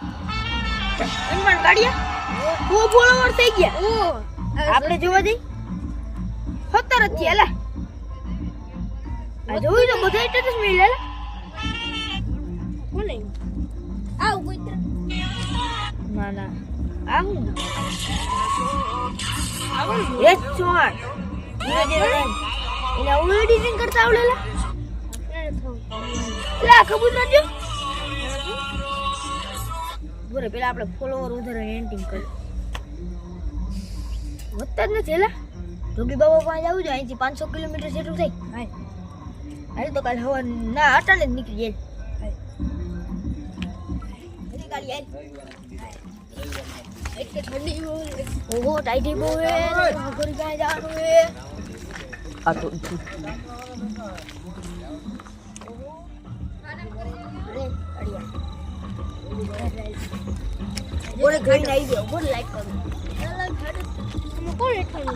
હનુમાન કાઢ્યા? ઓ ફોલોવર થઈ ગયા. આપણે જોવા જઈ? સત્તર જ થયા આ જોયું તો બધા સ્ટેટસ મેળે કોને? આવ કોઈ ના ના. આ હું એ ચોર ધીરે ધીરે એના કરતા આવડે લા. લા કબૂતર જો બોરે પેલા આપણે ફોલોવર વધારે એન્ટિંગ કરી વધતા જ નથી એલા જોગી બાબા પાસે જવું છે અહીંથી પાંચસો કિલોમીટર જેટલું થાય. હા હાલ તો કાલ હવા ના અટાણે જ નીકળી જાય. ઠંડી બહુ ઓહો ટાઈટી બહુ હે ઘરે જવાનું હે આ તો બોલે ઘણી આવી ગયો બોલ લાઈક કરો. કોણ હેઠળ?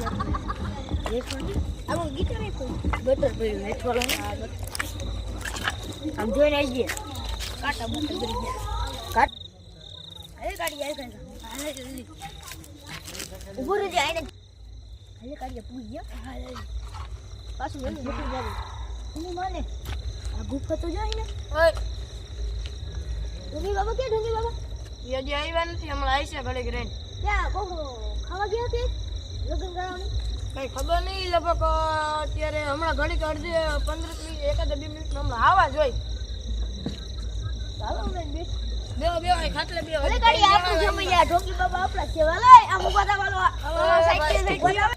આમાં ગીટર કોણ? ગટર પડ્યું આમ જોઈને આવી ગયા. કાટા બાટા ગળી ગયા. કાટ. અરે કાઢી આવી કાઢી. ઊભો રહેજે આઈને. અરે કાઢી પૂરી ગયો. પાછું જતું જાય. એની માને. આ ગુફા તો જાય ને. ઢુંગી બાબા કે ઢુંગી બાબા? એ હજી આવ્યા નથી હમણાં આવી છે ઘડીક રેન ક્યાં? કોકો ખાવા ગયા હતી લગ્ન કરાવવાની? કઈ ખબર નહીં લગભગ અત્યારે હમણાં ઘડીક અડધી પંદર મિનિટ એકાદ બે મિનિટ હમણાં આવા જોઈ ચાલો બે બે ખાટલે બે અરે ગાડી આપણે જમૈયા ઢોકી બાબા આપણા કેવા લે આ મુબાદા વાળો સાયકલ લઈ ગયો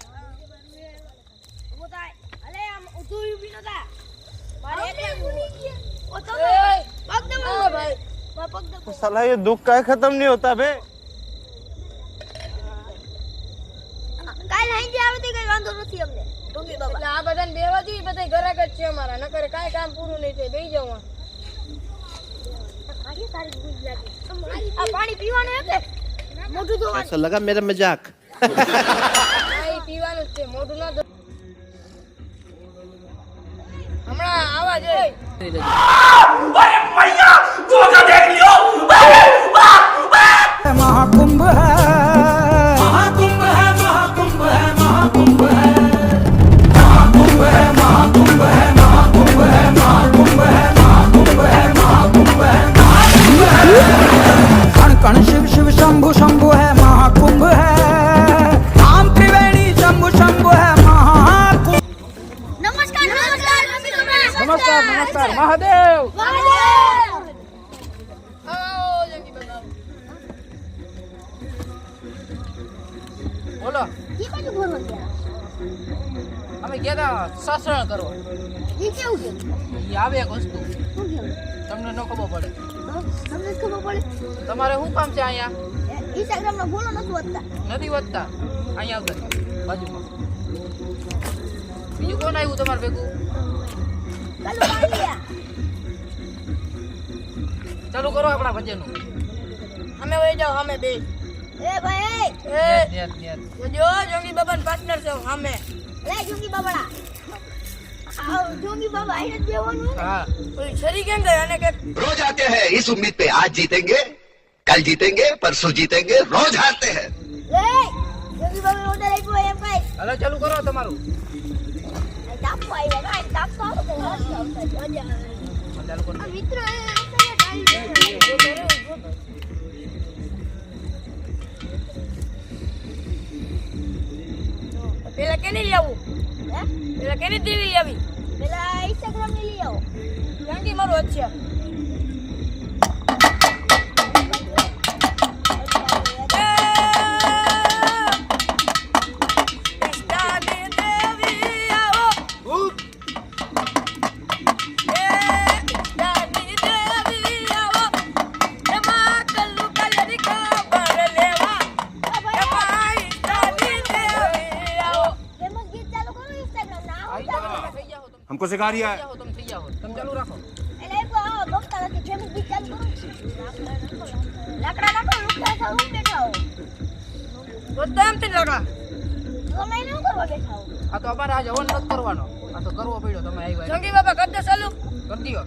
મુબાદા અલે આમ ઉતું યુબી નતા મારે એક ઓ તમે साला ये दुख का खत्म नहीं होता बे કાલ હાંજે આવે તો કઈ વાંધો નથી અમને ઢોંગી બાબા એટલે આ બધાને બેહવા દઈએ બધા ગરાક જ છે અમારા નકર કાંઈ કામ પૂરું નહીં થાય બેહી જાઉં કાઢી તારી ભૂખ લાગે આ પાણી પીવાનું હે કે મોઢું ધોવાનું ऐसा लगा मेरा मजाक આ ઈ પીવાનું જ છે મોઢું ના ધો હમણાં આવા જોઈએ હર મહાદેવ! બોલો. અમે ગયા હતા સસરણ કરો એ આવે એક વસ્તુ. તમને ન ખબર પડે. તમારે શું કામ છે અહીંયા? વધતા નથી વધતા. અહીંયા આવતા. બાજુમાં. બીજું કોણ આવ્યું તમારે ભેગું? શરૂ करो अपना ભજન. અમે વહી જાઓ અમે બે. એ ए એ જો જોગી બાબાન પાર્ટનર છો અમે. લે જોગી બાબા जोगी बाबा शरीर केम गए रोज आते हैं इस उम्मीद पे आज जीतेंगे कल जीतेंगे परसों जीतेंगे रोज हारते हैं अरे चालू करो तुम्हारो પેલા કેની લઈ આવું? પેલા કેની ટીવી લેવી? આવી પેલા ઇન્સ્ટાગ્રામની લઈ આવો. જંગી મારું જ છે પછી ગાડી બધા આ તો અમારે આજે ઓન કરવાનો આ તો કરવો પડ્યો તમે આવ્યા. જંગી બાબા કર દો ચાલુ કરી દો.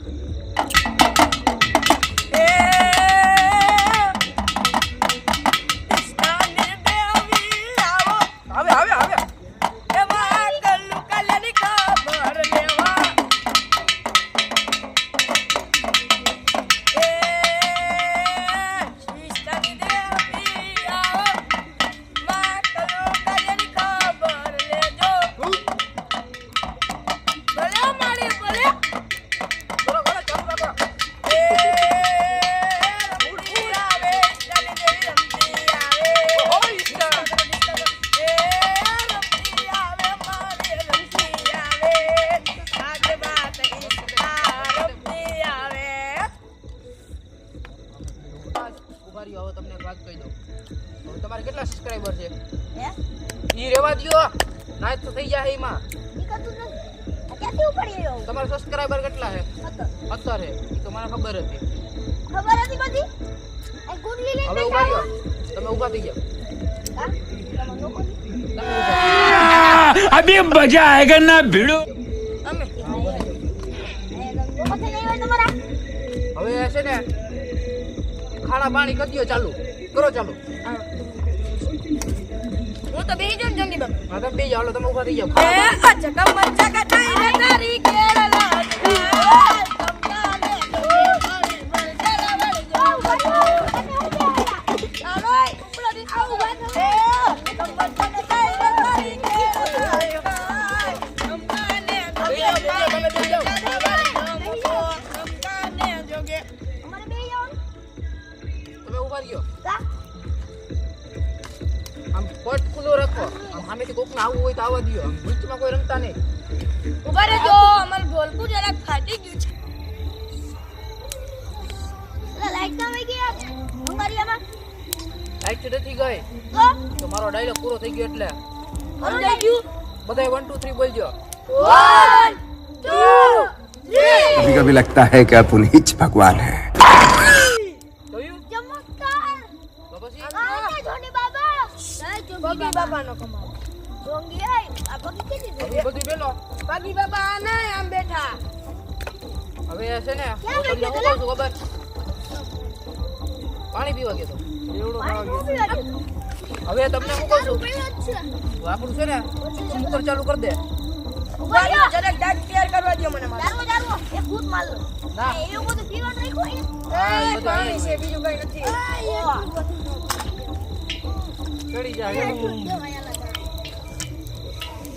તો થઈ જાય એમાં તમારા સબસ્ક્રાઇબર કેટલા છે અત્તર છે તો મને ખબર હતી. ખબર હતી બધી? ગયો. તમે ઊભા થઈ ગયા? અભી મજા આયેગા ના ભીડો? હવે છે ને ખાણા પાણી કરી ચાલુ. કરો ચાલુ. તો જાઉં ને જલ્દી બાપા. હા તમે બે હાલો તમે ઊભા થઈ જાઓ. એ ચકમ ચકા થઈને તારી કેળલા આમ સામેથી કોકને આવવું હોય તો આવવા દ્યો આમ વચમાં કોઈ રમતા નહીં ઉભા રહેજો અમારું ઢોલકું જરાક ફાટી ગયું છે એટલે લાઈટ ના વહી ગયા મંગારિયામાં લાઈટ નથી ગઈ તો તો મારો ડાયલોગ પૂરો થઈ ગયો એટલે સમજાઈ ગયું બધાય વન ટુ થ્રી બોલજો વન ટુ થ્રી कभी कभी लगता है कि आप उन्हीं च भगवान हैं જોયું ચમત્કાર તો પછી આ જોની આય આ બગી કેની બધું બેલો બગી બાબા આ આમ બેઠા હવે છે ને હું તમને કહું છું ખબર પાણી પીવા ગયો તો હવે તમને કહું છું પીવો છે ને સ્પીકર ચાલુ કરી દે જરાક ડાક તૈયાર કરવા દો મને દારૂ દારૂ એક ભૂત માર ના. એ બધું પીવાનું રાખ્યું એ એ પાણી છે બીજું કઈ નથી ચડી જાય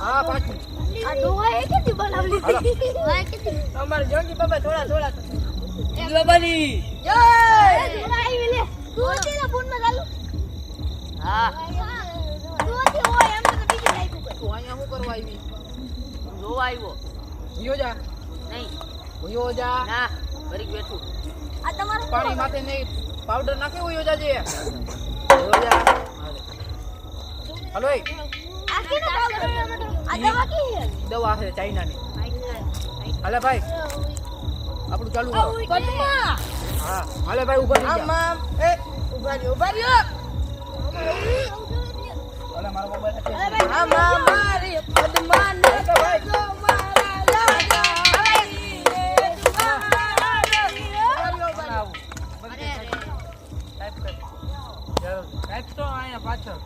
હા મિનિટ આ ડોહા એ કેથી બનાવલી ડોહા એ કેથી? અમારે જોગી બાબા થોડા થોડા. બાબાની જય ડોહા આવી લે. તું હતી ને ફોનમાં ચાલુ. હા. તું હતી હોય એમ તો બીજું નાખ્યું તું અહીંયા શું કરવા આવી? જોવા આવ્યો? જા. નહીં. ભયો જા. ના ઘડીક બેઠું. આ તમારું પાણી માથે નહીં. પાવડર નાખે ભયો જાજે. જા. હલો. દવા છે? ચાઇનાની. હાલે ભાઈ. આપણું ચાલુ હા. હાલે ભાઈ ઊભા એ ઊભા રહ્યો ઊભા રહ્યો. મારો મોબાઈલ છે મારી પદ્મા ને કેજો મારા લાગા ટાઈપ તો અહીંયા પાછળ.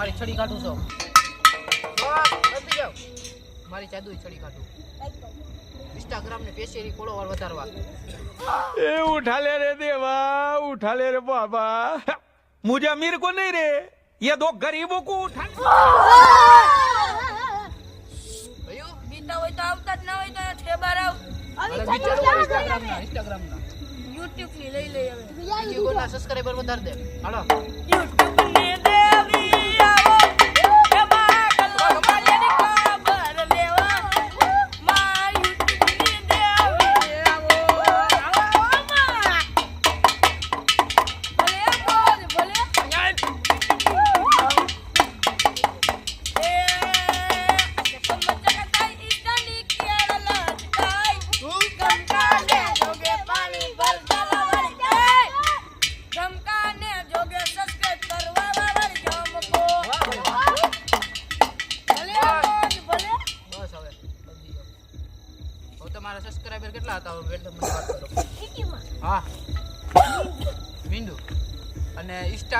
મારી છડી કાઢું છો. મારી જાદુ છડી કાઢું. ઇન્સ્ટાગ્રામ ને પેશેરી ફોલોવર વધારવા. એ ઉઠાલે રે દેવા ઉઠાલે રે બાબા. મુજે અમીર કો નહીં રે. ये દો ગરીબો કો ઉઠા ભયો બીંડા હોય તો આવતા જ ના હોય તો ઠેબાર આવ. ઇન્સ્ટાગ્રામ ના ની. લઈ લઈ હવે. સબસ્ક્રાઇબર વધાર દે. હાલો. યુટ્યુબ ને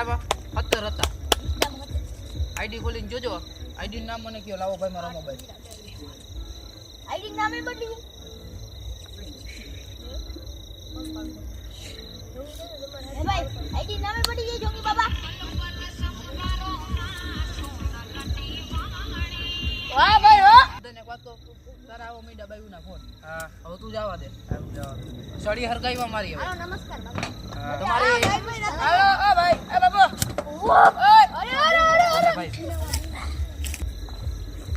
અને સત્તર હતા. આઈડી ખોલીને જોજો. આઈડી નામ મને કયો. લાવો ભાઈ મારો મોબાઈલ આઈડી નામે બદલી ભાઈ આઈડી નામે બદલી ગઈ જોગી બાબા. વાહ ભાઈ હો. તને વાત કહું. તારા આવો મીડા બાયુના ફોન હા. હવે તું જવા દે. સળી હરગાઈવા મારી હવે. નમસ્કાર બાબા. તમારી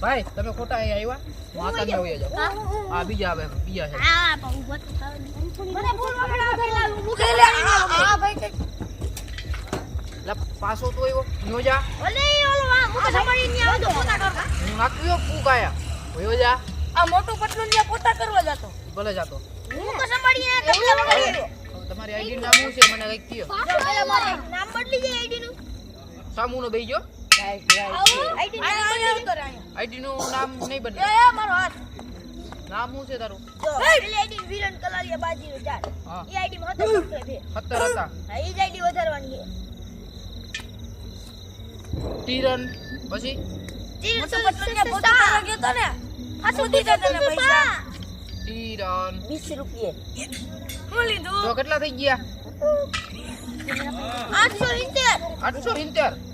ભાઈ તમે ખોટા અહીંયા આવ્યા? માતા ને હોય જાઓ આ બીજા આવે બીજા છે. આ બહુ બત મને ફૂલ વખડા પેલા મૂકે એટલે આ ભાઈ કે લા પાછો તો આવ્યો? નો જા. ઓલે ઓલો આ મૂકે સંભાળી ની આવતો. પોતા કરતા હું નાખ્યો ફૂક આયા હોયો જા. આ મોટું પટલું ને પોતા કરવા જતો. ભલે જાતો. મૂકે સંભાળી ને તમને વગાડી તમારી આઈડી નામ શું છે? મને કઈ કયો. નામ બદલી જાય આઈડી નું. સામુનો બેઈ ગયો. આઈડી આઈડી નું નામ નહીં હાથ. નામ શું છે તારું? એ આઈડી વધારવાની છે. પછી? ટીરન ને. પૈસા. ટીરન. 20 રૂપિયા. કેટલા થઈ ગયા? 870 870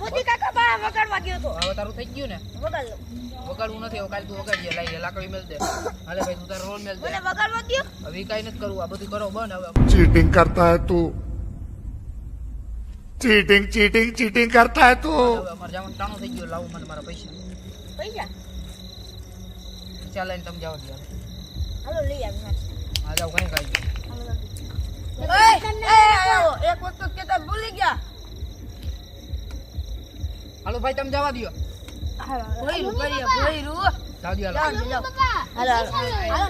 મોતી કાકા બા વગાડવા ગયો તો. હવે તારું થઈ ગયું ને? વગાડ લો. વગાડવું નથી હવે કાલે તું વગાડજે લઈ લાકડી મેલ દે. હાલે ભાઈ તું તારો રોલ મેલ દે. મને વગાડવા દો હવે કાઈ નથી કરવું આ બધું કરો બન હવે. ચીટિંગ કરતા હે તું. ચીટિંગ ચીટિંગ ચીટિંગ કરતા હે તું. અમાર જામન તાણો થઈ ગયો લાવું મને મારા પૈસા. પૈસા? ચાલે ને તમે જાવ હાલો લઈ આવ આ જાવ કઈ કાઈ એક વસ્તુ કેતા ભૂલી ગયા. હાલો ભાઈ તમે જવા દો ભોયરું કરીએ ભોયરું. જાવ દો હાલો હાલો. હાલો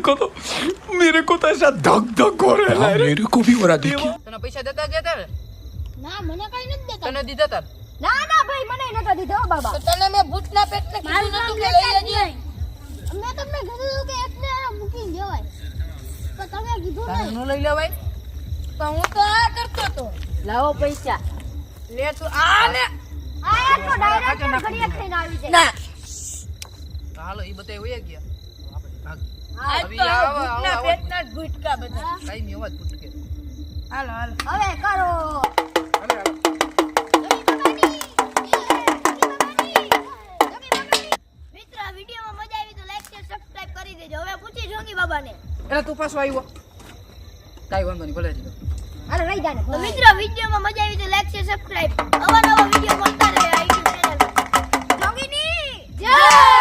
को तो मेरे को तो ऐसा धक धक हो रहा है मेरे को भी हो रहा देखिए તને પૈસા દેતા ગયા તા ને ના મને કઈ નથી દેતા તને દીધા તા ના ના ભાઈ મને નતા દીધા હો બાબા તો તને મેં ભૂતના પેટને કીધું નતું કે લઈ લેજે મેં તમને કીધું કે એટલે મૂકી જવાય તો તમે કીધું તારે નહીં નો લઈ લેવાય તો હું તો આ કરતો તો લાવો પૈસા લે તું આ ને આયા તો ડાયરેક્ટ ઘડિયા થઈને આવી જાય ના તો હાલો ઈ બધા વયા ગયા હાલો હાલો. હવે કરો. એટલે તું પાછો આવ્યો. કાઈ વાંધો નહીં ભલે દીધો હાલો રહી જાને. તો મિત્રો વિડિયોમાં મજા આવી તો લાઈક શેર સબસ્ક્રાઇબ અવારનવાર વિડિયો મળતા રહે આ યુટ્યુબ ચેનલ જોગીની! જય!